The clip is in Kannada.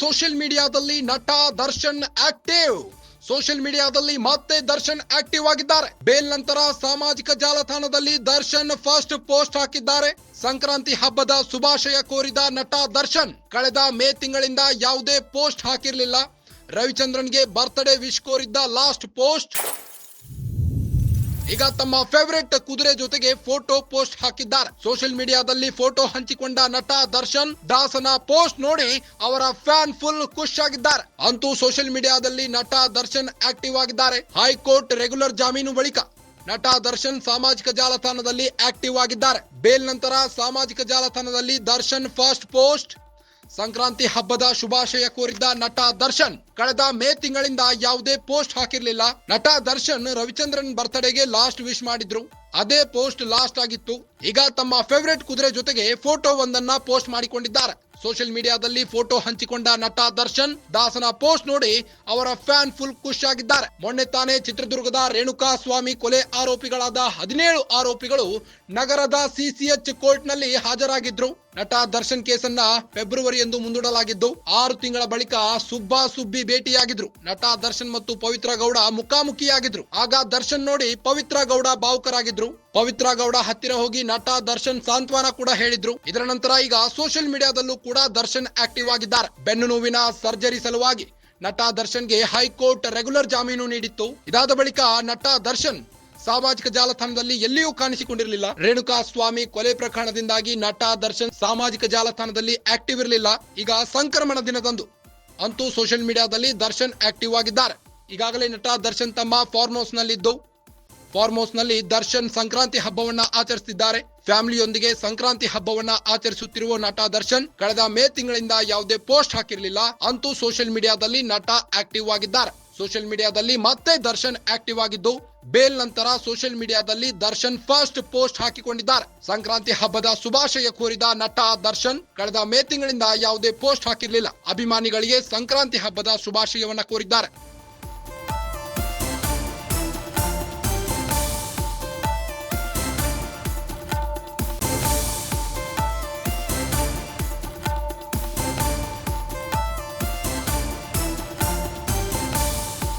ಸೋಷಿಯಲ್ ಮೀಡಿಯಾದಲ್ಲಿ ನಟ ದರ್ಶನ್ ಆಕ್ಟಿವ್. ಸೋಷಿಯಲ್ ಮೀಡಿಯಾದಲ್ಲಿ ಮತ್ತೆ ದರ್ಶನ್ ಆಕ್ಟಿವ್ ಆಗಿದ್ದಾರೆ. ಬೇಲ್ ನಂತರ ಸಾಮಾಜಿಕ ಜಾಲತಾಣದಲ್ಲಿ ದರ್ಶನ್ ಫಸ್ಟ್ ಪೋಸ್ಟ್ ಹಾಕಿದ್ದಾರೆ. ಸಂಕ್ರಾಂತಿ ಹಬ್ಬದ ಶುಭಾಶಯ ಕೋರಿದ ನಟ ದರ್ಶನ್ ಕಳೆದ ಮೇ ತಿಂಗಳಿಂದ ಯಾವುದೇ ಪೋಸ್ಟ್ ಹಾಕಿರ್ಲಿಲ್ಲ. ರವಿಚಂದ್ರನ್ಗೆ ಬರ್ತ್ಡೇ ವಿಶ್ ಕೋರಿದ್ದ ಲಾಸ್ಟ್ ಪೋಸ್ಟ್ ಈಗ ತಮ್ಮ ಫೇವರೆಟ್ ಕುದುರೆ ಜೊತೆಗೆ ಫೋಟೋ ಪೋಸ್ಟ್ ಹಾಕಿದ್ದಾರೆ. ಸೋಷಿಯಲ್ ಮೀಡಿಯಾದಲ್ಲಿ ಫೋಟೋ ಹಂಚಿಕೊಂಡ ನಟ ದರ್ಶನ್, ದಾಸನ ಪೋಸ್ಟ್ ನೋಡಿ ಅವರ ಫ್ಯಾನ್ ಫುಲ್ ಖುಷ್ ಆಗಿದ್ದಾರೆ ಅಂತೂ ಸೋಷಿಯಲ್ ಮೀಡಿಯಾದಲ್ಲಿ ನಟ ದರ್ಶನ್ ಆಕ್ಟಿವ್ ಆಗಿದ್ದಾರೆ. ಹೈಕೋರ್ಟ್ ರೆಗ್ಯುಲರ್ ಜಾಮೀನು ಬಳಿಕ ನಟ ದರ್ಶನ್ ಸಾಮಾಜಿಕ ಜಾಲತಾಣದಲ್ಲಿ ಆಕ್ಟಿವ್ ಆಗಿದ್ದಾರೆ. ಬೇಲ್ ನಂತರ ಸಾಮಾಜಿಕ ಜಾಲತಾಣದಲ್ಲಿ ದರ್ಶನ್ ಫಸ್ಟ್ ಪೋಸ್ಟ್ ಸಂಕ್ರಾಂತಿ ಹಬ್ಬದ ಶುಭಾಶಯ ಕೋರಿದ್ದ ನಟ ದರ್ಶನ್, ಕಳೆದ ಮೇ ತಿಂಗಳಿಂದ ಯಾವುದೇ ಪೋಸ್ಟ್ ಹಾಕಿರ್ಲಿಲ್ಲ. ನಟ ದರ್ಶನ್ ರವಿಚಂದ್ರನ್ ಬರ್ತ್ಡೇಗೆ ಲಾಸ್ಟ್ ವಿಶ್ ಮಾಡಿದ್ರು. ಅದೇ ಪೋಸ್ಟ್ ಲಾಸ್ಟ್ ಆಗಿತ್ತು. ಈಗ ತಮ್ಮ ಫೇವರೆಟ್ ಕುದುರೆ ಜೊತೆಗೆ ಫೋಟೋ ಒಂದನ್ನ ಪೋಸ್ಟ್ ಮಾಡಿಕೊಂಡಿದ್ದಾರೆ. ಸೋಷಿಯಲ್ ಮೀಡಿಯಾದಲ್ಲಿ ಫೋಟೋ ಹಂಚಿಕೊಂಡ ನಟ ದರ್ಶನ್ ದಾಸನ ಪೋಸ್ಟ್ ನೋಡಿ ಅವರ ಫ್ಯಾನ್ ಫುಲ್ ಖುಷ್ ಆಗಿದ್ದಾರೆ. ಮೊನ್ನೆ ತಾನೇ ಚಿತ್ರದುರ್ಗದ ರೇಣುಕಾ ಸ್ವಾಮಿ ಕೊಲೆ ಆರೋಪಿಗಳಾದ ಹದಿನೇಳು ಆರೋಪಿಗಳು ನಗರದ ಸಿಸಿಎಚ್ ಕೋರ್ಟ್ನಲ್ಲಿ ಹಾಜರಾಗಿದ್ರು. ನಟ ದರ್ಶನ್ ಕೇಸನ್ನ ಫೆಬ್ರವರಿ ಎಂದು ಮುಂದೂಡಲಾಗಿದ್ದು ಆರು ತಿಂಗಳ ಬಳಿಕ ಸುಬ್ಬಾ ಸುಬ್ಬಿ ಭೇಟಿಯಾಗಿದ್ರು. ನಟ ದರ್ಶನ್ ಮತ್ತು ಪವಿತ್ರ ಗೌಡ ಮುಖಾಮುಖಿಯಾಗಿದ್ರು. ಆಗ ದರ್ಶನ್ ನೋಡಿ ಪವಿತ್ರ ಗೌಡ ಭಾವುಕರಾಗಿದ್ರು. ಪವಿತ್ರ ಗೌಡ ಹತ್ತಿರ ಹೋಗಿ ನಟ ದರ್ಶನ್ ಸಾಂತ್ವನ ಕೂಡ ಹೇಳಿದ್ರು. ಇದರ ನಂತರ ಈಗ ಸೋಷಿಯಲ್ ಮೀಡಿಯಾದಲ್ಲೂ ಕೂಡ ದರ್ಶನ್ ಆಕ್ಟಿವ್ ಆಗಿದ್ದಾರೆ. ಬೆನ್ನು ನೋವಿನ ಸರ್ಜರಿ ಸಲುವಾಗಿ ನಟ ದರ್ಶನ್ಗೆ ಹೈಕೋರ್ಟ್ ರೆಗ್ಯುಲರ್ ಜಾಮೀನು ನೀಡಿತ್ತು. ಇದಾದ ಬಳಿಕ ನಟ ದರ್ಶನ್ ಸಾಮಾಜಿಕ ಜಾಲತಾಣದಲ್ಲಿ ಎಲ್ಲಿಯೂ ಕಾಣಿಸಿಕೊಂಡಿರಲಿಲ್ಲ. ರೇಣುಕಾ ಸ್ವಾಮಿ ಕೊಲೆ ಪ್ರಕರಣದಿಂದಾಗಿ ನಟ ದರ್ಶನ್ ಸಾಮಾಜಿಕ ಜಾಲತಾಣದಲ್ಲಿ ಆಕ್ಟಿವ್ ಇರಲಿಲ್ಲ. ಈಗ ಸಂಕ್ರಮಣ ದಿನದಂದು ಅಂತೂ ಸೋಷಿಯಲ್ ಮೀಡಿಯಾದಲ್ಲಿ ದರ್ಶನ್ ಆಕ್ಟಿವ್ ಆಗಿದ್ದಾರೆ. ಈಗಾಗಲೇ ನಟ ದರ್ಶನ್ ತಮ್ಮ ಫಾರ್ಮ್ ಹೌಸ್ ನಲ್ಲಿದ್ದು ಫಾರ್ಮ್ ಹೌಸ್ನಲ್ಲಿ ದರ್ಶನ್ ಸಂಕ್ರಾಂತಿ ಹಬ್ಬವನ್ನ ಆಚರಿಸುತ್ತಿದ್ದಾರೆ ಫ್ಯಾಮಿಲಿಯೊಂದಿಗೆ ಸಂಕ್ರಾಂತಿ ಹಬ್ಬವನ್ನ ಆಚರಿಸುತ್ತಿರುವ ನಟ ದರ್ಶನ್ ಕಳೆದ ಮೇ ತಿಂಗಳಿಂದ ಯಾವುದೇ ಪೋಸ್ಟ್ ಹಾಕಿರಲಿಲ್ಲ. ಅಂತೂ ಸೋಷಿಯಲ್ ಮೀಡಿಯಾದಲ್ಲಿ ನಟ ಆಕ್ಟಿವ್ ಆಗಿದ್ದಾರೆ. ಸೋಷಿಯಲ್ ಮೀಡಿಯಾದಲ್ಲಿ ಮತ್ತೆ ದರ್ಶನ್ ಆಕ್ಟಿವ್ ಆಗಿದ್ದು, ಬೇಲ್ ನಂತರ ಸೋಷಿಯಲ್ ಮೀಡಿಯಾದಲ್ಲಿ ದರ್ಶನ್ ಫಸ್ಟ್ ಪೋಸ್ಟ್ ಹಾಕಿಕೊಂಡಿದ್ದಾರೆ. ಸಂಕ್ರಾಂತಿ ಹಬ್ಬದ ಶುಭಾಶಯ ಕೋರಿದ ನಟ ದರ್ಶನ್ ಕಳೆದ ಮೇ ತಿಂಗಳಿಂದ ಯಾವುದೇ ಪೋಸ್ಟ್ ಹಾಕಿರಲಿಲ್ಲ. ಅಭಿಮಾನಿಗಳಿಗೆ ಸಂಕ್ರಾಂತಿ ಹಬ್ಬದ ಶುಭಾಶಯವನ್ನ ಕೋರಿದ್ದಾರೆ.